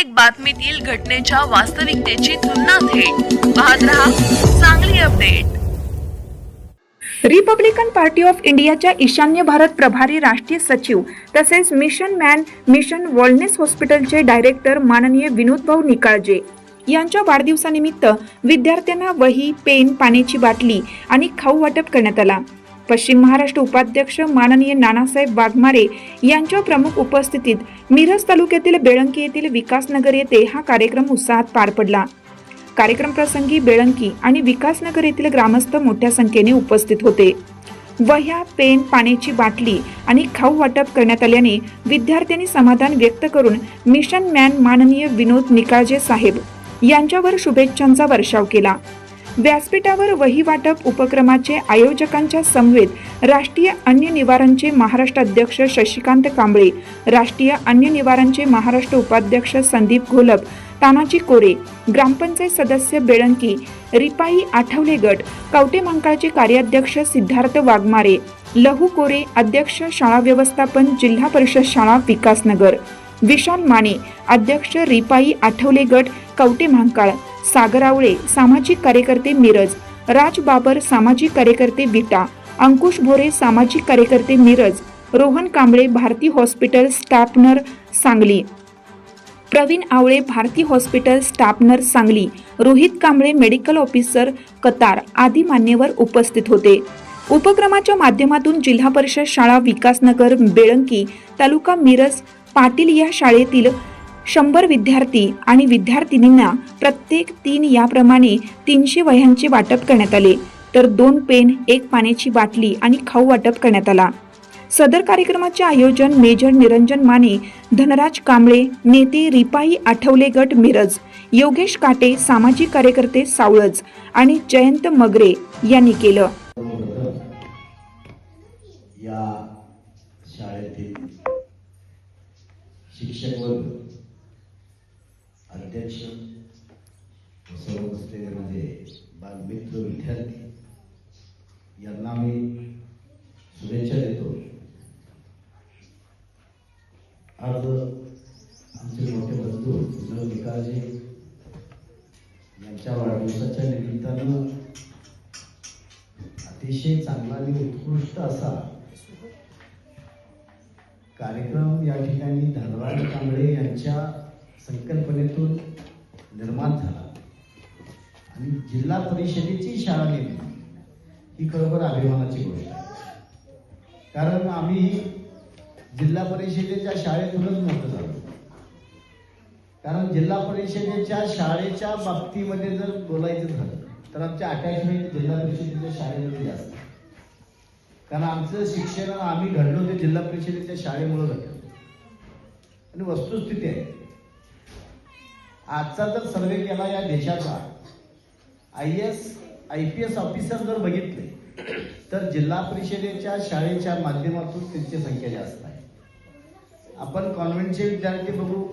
प्रत्येक बातमीतील घटनेच्या वास्तविकतेची तुलना थेट. पाहत रहा चांगली अपडेट. रिपब्लिकन पार्टी ऑफ इंडियाच्या ईशान्य भारत प्रभारी राष्ट्रीय सचिव तसेच मिशन मॅन मिशन वॉलनेस हॉस्पिटलचे डायरेक्टर माननीय विनोदभाऊ निकाळजे यांच्या वाढदिवसानिमित्त विद्यार्थ्यांना वही पेन पाण्याची बाटली आणि खाऊ वाटप करण्यात आला. पश्चिम महाराष्ट्र उपाध्यक्ष माननीय नानासाहेब वाघमारे यांच्या प्रमुख उपस्थितीत मिरज तालुक्यातील बेळंकी येथील विकासनगर येथे हा कार्यक्रम उत्साहात पार पडला. कार्यक्रम प्रसंगी बेळंकी आणि विकासनगर येथील ग्रामस्थ मोठ्या संख्येने उपस्थित होते. वह्या पेन पाण्याची बाटली आणि खाऊ वाटप करण्यात आल्याने विद्यार्थ्यांनी समाधान व्यक्त करून मिशन मॅन माननीय विनोद निकाळजे साहेब यांच्यावर शुभेच्छांचा वर्षाव केला. व्यासपीठावर वही वाटप उपक्रमाचे आयोजकांच्या समवेत राष्ट्रीय अन्य निवारणचे महाराष्ट्र अध्यक्ष शशिकांत कांबळे राष्ट्रीय अन्य निवारणचे महाराष्ट्र उपाध्यक्ष संदीप घोलप तानाजी कोरे ग्रामपंचायत सदस्य बेळंकी रिपाई आठवले गट कवटे मंकाळचे कार्याध्यक्ष सिद्धार्थ वाघमारे लहू कोरे अध्यक्ष शाळा व्यवस्थापन जिल्हा परिषद शाळा विकासनगर विशाल माने अध्यक्ष रिपाई आठवले गट कवटे महांकाळ सागर आवळे सामाजिक कार्यकर्ते मिरज राज बाबर सामाजिक कार्यकर्ते विटा अंकुश भोरे सामाजिक कार्यकर्ते Miraj Rohan Kamble Bharati hospital staff Sangli. Pravin Awale Bharati hospital staff Sangli. Rohit Kamble medical officer Qatar आदी मान्यवर उपस्थित होते. उपक्रमाच्या माध्यमातून जिल्हा परिषद शाळा विकासनगर बेळंकी तालुका मिरज पाटील या शाळेतील शंभर विद्यार्थी आणि विद्यार्थिनींना प्रत्येक तीन याप्रमाणे तीनशे वह्यांचे वाटप करण्यात आले. तर दोन पेन एक पाण्याची बाटली आणि खाऊ वाटप करण्यात आला. सदर कार्यक्रमाचे आयोजन मेजर निरंजन माने धनराज कांबळे नेते रिपाई आठवले गट मिरज योगेश काटे सामाजिक कार्यकर्ते सावळज आणि जयंत मगरे यांनी केलं. या शाळेतील शिक्षक वर्ग अध्यक्ष सर्व असलेले माझे बालमित्र विद्यार्थी यांना मी शुभेच्छा देतो. आज आमचे मोठे बंधू विनोद निकाळजे यांच्या वाढदिवसाच्या निमित्तानं अतिशय चांगला आणि उत्कृष्ट असा कार्यक्रम या ठिकाणी धनराज कांबळे यांच्या संकल्पनेतून निर्माण झाला. आणि जिल्हा परिषदेची शाळा नेमली. ही खरोखर अभिमानाची गोष्ट आहे. कारण आम्ही जिल्हा परिषदेच्या शाळेतूनच मोठं झालो. कारण जिल्हा परिषदेच्या शाळेच्या बाबतीमध्ये जर बोलायचं झालं तर आमच्या अटॅचमेंट जिल्हा परिषदेच्या शाळेमध्ये जास्त. कारण आमचं शिक्षण आम्ही घडलो ते जिल्हा परिषदेच्या शाळेमुळे घडलं आणि वस्तुस्थिती आहे. आजचा जर सर्वे केला या देशाचा I S I P S officer जर बघितले तर जिल्हा परिषदेच्या शाळेच्या माध्यमातून त्यांची संख्या जास्त आहे. आपण कॉन्व्हेंटचे विद्यार्थी बघू.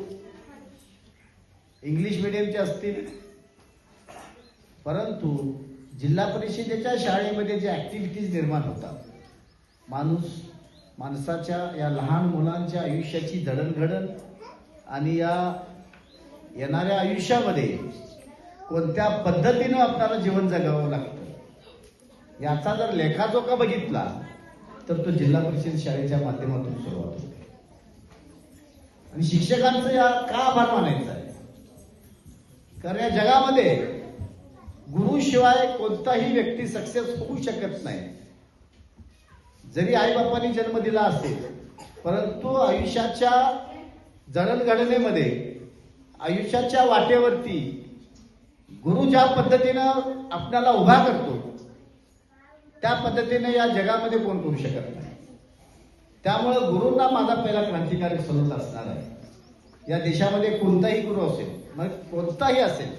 इंग्लिश मिडियमचे असतील. परंतु जिल्हा परिषदेच्या शाळेमध्ये जे ऍक्टिव्हिटीज निर्माण होतात माणूस माणसाच्या या लहान मुलांच्या आयुष्याची जडणघडण आणि या येणाऱ्या आयुष्यामध्ये कोणत्या पद्धतीनं आपल्याला जीवन जगावं लागतं? याचा जर लेखाजोखा बघितला तर तो जिल्हा परिषद शाळेच्या माध्यमातून सुरुवात होते. आणि शिक्षकांचं या का आभार मानायचं आहे? कारण या जगामध्ये गुरुशिवाय कोणताही व्यक्ती सक्सेस होऊ शकत नाही. जरी आईबापांनी जन्म दिला असेल परंतु आयुष्याच्या जडणघडणेमध्ये आयुष्याच्या वाटेवरती गुरु ज्या पद्धतीनं आपल्याला उभा करतो त्या पद्धतीने या जगामध्ये कोण करू शकत नाही. त्यामुळं गुरूंना माझा पहिला क्रांतिकारक सलूट असणार आहे. या देशामध्ये कोणताही गुरु असेल मग कोणताही असेल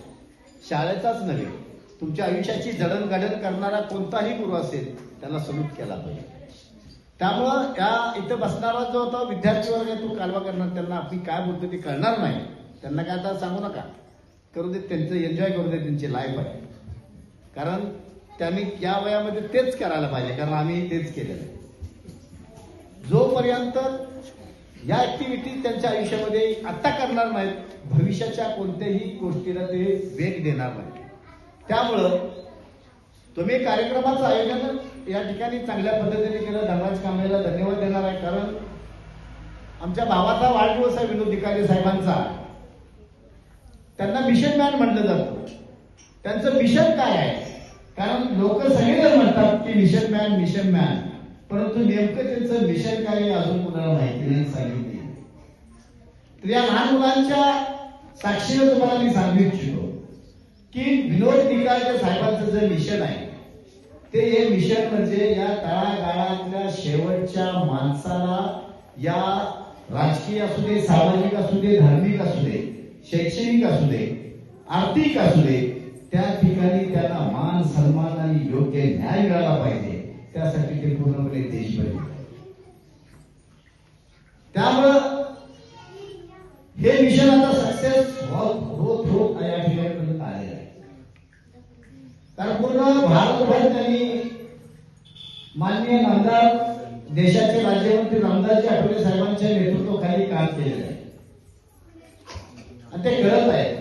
शाळेचाच नव्हे तुमच्या आयुष्याची जडणघडण करणारा कोणताही गुरु असेल त्याला सलूट केला पाहिजे. त्यामुळं या इथं बसणारा जो होता विद्यार्थी वर्ग तो कालवा करणार त्यांना आपली काय बोलतो ते कळणार नाही. त्यांना काय आता सांगू नका. करू देत त्यांचं एन्जॉय करू देत त्यांची लाईफ आहे. कारण त्यांनी या वयामध्ये तेच करायला पाहिजे कारण आम्ही तेच केलेलं आहे. जोपर्यंत या ऍक्टिव्हिटीज त्यांच्या आयुष्यामध्ये आत्ता करणार नाहीत भविष्याच्या कोणत्याही गोष्टीला ते वेग देणार नाही त्यामुळं तुम्ही कार्यक्रमाचं आयोजन या ठिकाणी चांगल्या पद्धतीने केलं धनराज कांबळेला धन्यवाद देणार आहे. कारण आमच्या भावाचा वाढदिवस आहे विनोद निकाले साहेबांचा. त्यांना मिशन मॅन म्हणलं जातं. त्यांचं मिशन काय आहे? कारण लोक सगळेजण म्हणतात की मिशन मॅन मिशन मॅन परंतु नेमकं त्यांचं मिशन काय अजून कुणाला माहिती नाही सांगितले तर या लहान मुलांच्या साक्षीने तुम्हाला मी सांगू इच्छितो की विनोद निकालच्या साहेबांचं जे मिशन आहे ते हे मिशन म्हणजे या तळागाळातल्या शेवटच्या माणसाला या राजकीय असू दे सामाजिक असू दे धार्मिक असू दे शैक्षणिक असू दे आर्थिक असू दे त्या ठिकाणी त्यांना मान सन्मान आणि योग्य न्याय मिळाला पाहिजे. त्यासाठी ते पूर्णपणे देशभर त्यामुळं हे मिशन आता सक्सेस होत होत या ठिकाणी आलेलं आहे. कारण पूर्ण भारतभर त्यांनी माननीय आमदार देशाचे राज्यमंत्री रामदासजी आठवले साहेबांच्या नेतृत्वाखाली काम केलेलं आहे. आणि ते करत आहे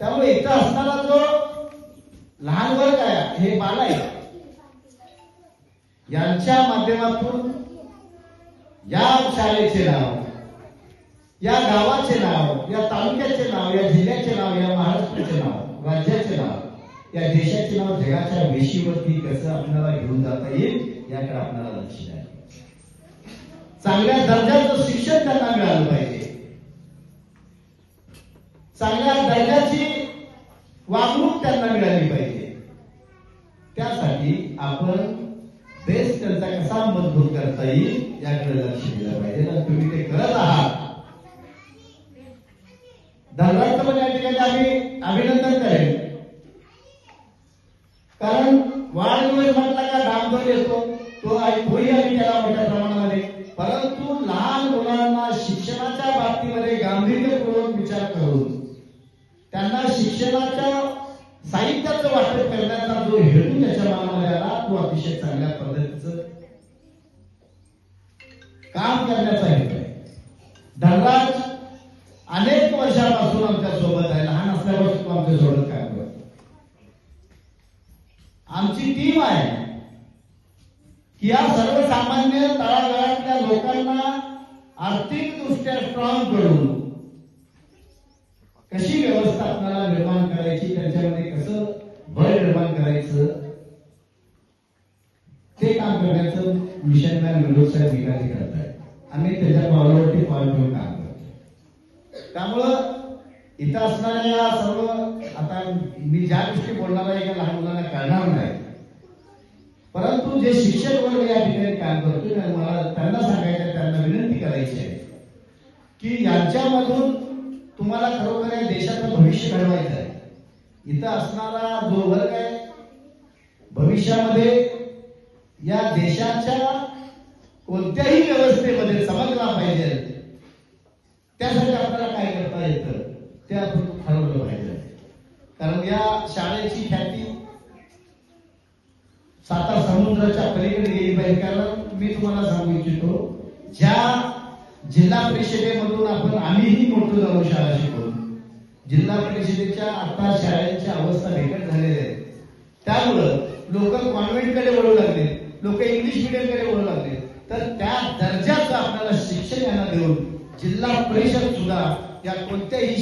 त्यामुळे इथं असताना जो लहान वर्ग आहे हे बाल आहे यांच्या माध्यमातून या शाळेचे नाव या गावाचे नाव या तालुक्याचे नाव या जिल्ह्याचे नाव या महाराष्ट्राचे नाव राज्याचे नाव या देशाचे नाव जगाच्या वेशीवरती कसं आपल्याला घेऊन जाता येईल याकडे आपल्याला लक्ष द्यायला चांगल्या दर्जाचं शिक्षण त्यांना मिळालं पाहिजे. चांगल्या दर्जाची वागणूक त्यांना मिळाली पाहिजे. त्यासाठी आपण बेस त्यांचा कसा मजबूत करता येईल याकडे लक्ष दिलं पाहिजे. तुम्ही ते करत आहात. धनराजचं पण या ठिकाणी आम्ही अभिनंदन करेल कारण वाढदिवस म्हटला का धामधोर येतो. शिक्षणाच्या साहित्याचं वाटप करण्याचा जो हेतू त्याच्या मनामध्ये आला तो अतिशय चांगल्या पद्धतीचं काम करण्याचा हेतू आहे. धनराज अनेक वर्षापासून आमच्यासोबत आहे लहान असल्यापासून आमच्यासोबत काम करतो. आमची टीम आहे की या सर्वसामान्य तळागाळातल्या लोकांना आर्थिक दृष्ट्या स्ट्रॉंग करून कशी व्यवस्था आपल्याला निर्माण करायची त्यांच्यामध्ये कसं बळ निर्माण करायचं ते काम करण्याचं मिशन मॅन साहेब निकाली करत आहेत आम्ही त्याच्या पावलावरती पाऊल ठेवून काम करतो त्यामुळं इथं असणाऱ्या सर्व आता मी ज्या गोष्टी बोलणार आहे या लहान मुलांना कळणार नाही. परंतु जे शिक्षक वर्ग या ठिकाणी काम करतोय मला त्यांना सांगायचं त्यांना विनंती करायची आहे की यांच्यामधून तुम्हाला खरोखर या देशाचं भविष्य घडवायचं आहे. इथं असणारा जो वर्ग आहे भविष्यामध्ये या देशाच्या कोणत्याही व्यवस्थेमध्ये समजला पाहिजे त्यासाठी आपल्याला काय करता येतं ते आपण ठरवलं पाहिजे. कारण या शाळेची ख्याती साता समुद्राच्या पलीकडे गेली पाहिजे. कारण मी तुम्हाला सांगू इच्छितो ज्या जिल्हा परिषदेमधून आपण आम्हीही मोठं झालो शाळा शिकून जिल्हा परिषदेच्या आता शाळांची अवस्था बिकट झालेली आहे. त्यामुळं लोक कॉन्व्हेंटकडे वळू लागले. लोक इंग्लिश मिडियमकडे वळू लागले. तर त्या दर्जाचं आपल्याला शिक्षण यांना देऊन जिल्हा परिषद सुद्धा या कोणत्याही